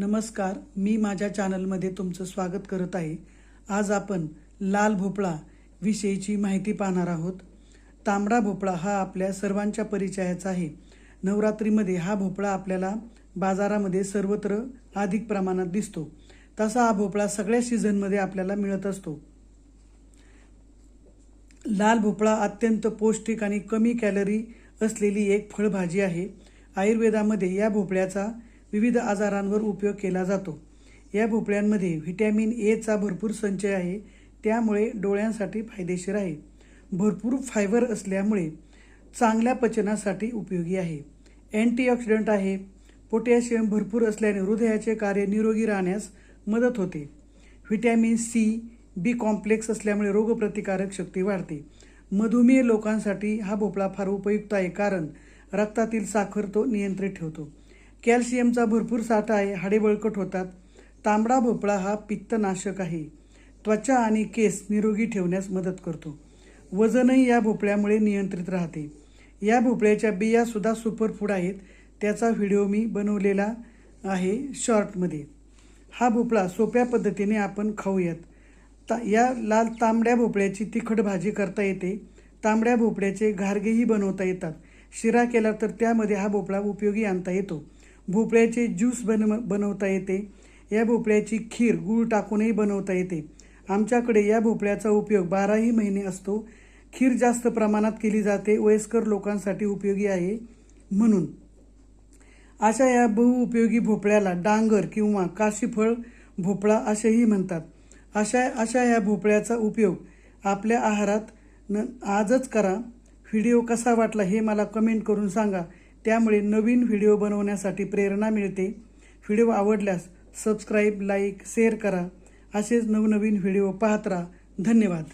नमस्कार मी माझ्या चॅनलमध्ये तुमचं स्वागत करत आहे. आज आपण लाल भोपळा विषयीची माहिती पाहणार आहोत. तांबडा भोपळा हा आपल्या सर्वांच्या परिचयाचा आहे. नवरात्रीमध्ये हा भोपळा आपल्याला बाजारामध्ये सर्वत्र अधिक प्रमाणात दिसतो. तसा हा भोपळा सगळ्या सीझनमध्ये आपल्याला मिळत असतो. लाल भोपळा अत्यंत पौष्टिक आणि कमी कॅलरी असलेली एक फळभाजी आहे. आयुर्वेदामध्ये या भोपळ्याचा विविध आजारांवर उपयोग केला जातो. या भोपळ्यांमध्ये व्हिटॅमिन एचा भरपूर संचय आहे. त्यामुळे डोळ्यांसाठी फायदेशीर आहे. भरपूर फायबर असल्यामुळे चांगल्या पचनासाठी उपयोगी आहे. अँटीऑक्सिडंट आहे. पोटॅशियम भरपूर असल्याने हृदयाचे कार्य निरोगी राहण्यास मदत होते. व्हिटॅमिन सी बी कॉम्प्लेक्स असल्यामुळे रोगप्रतिकारक शक्ती वाढते. मधुमेह लोकांसाठी हा भोपळा फार उपयुक्त आहे कारण रक्तातील साखर तो नियंत्रित ठेवतो. कॅल्शियमचा भरपूर साठा आहे हाडे बळकट होतात. तांबडा भोपळा हा पित्तनाशक आहे. त्वचा आणि केस निरोगी ठेवण्यास मदत करतो. वजनही या भोपळ्यामुळे नियंत्रित राहते. या भोपळ्याच्या बियासुद्धा सुपरफूड आहेत. त्याचा व्हिडिओ मी बनवलेला आहे शॉर्टमध्ये. हा भोपळा सोप्या पद्धतीने आपण खाऊयात. ता या लाल तांबड्या भोपळ्याची तिखट भाजी करता येते. तांबड्या भोपळ्याचे घारगेही बनवता येतात. शिरा केला तर त्यामध्ये हा भोपळा उपयोगी आणता येतो. भोपळ्याचे ज्यूस बनव बनवता येते. या भोपळ्याची खीर गूळ टाकूनही बनवता येते. आमच्याकडे या भोपळ्याचा उपयोग बाराही महिने असतो. खीर जास्त प्रमाणात केली जाते. वयस्कर लोकांसाठी उपयोगी आहे म्हणून. अशा या बहुउपयोगी भोपळ्याला डांगर किंवा काशीफळ भोपळा असेही म्हणतात. अशा अशा या भोपळ्याचा उपयोग आपल्या आहारात न आजच करा. व्हिडिओ कसा वाटला हे मला कमेंट करून सांगा. त्यामुळे नवीन व्हिडिओ बनवण्यासाठी प्रेरणा मिळते. व्हिडिओ आवडल्यास सबस्क्राईब लाईक शेअर करा. असेच नवनवीन व्हिडिओ पाहत राहा. धन्यवाद.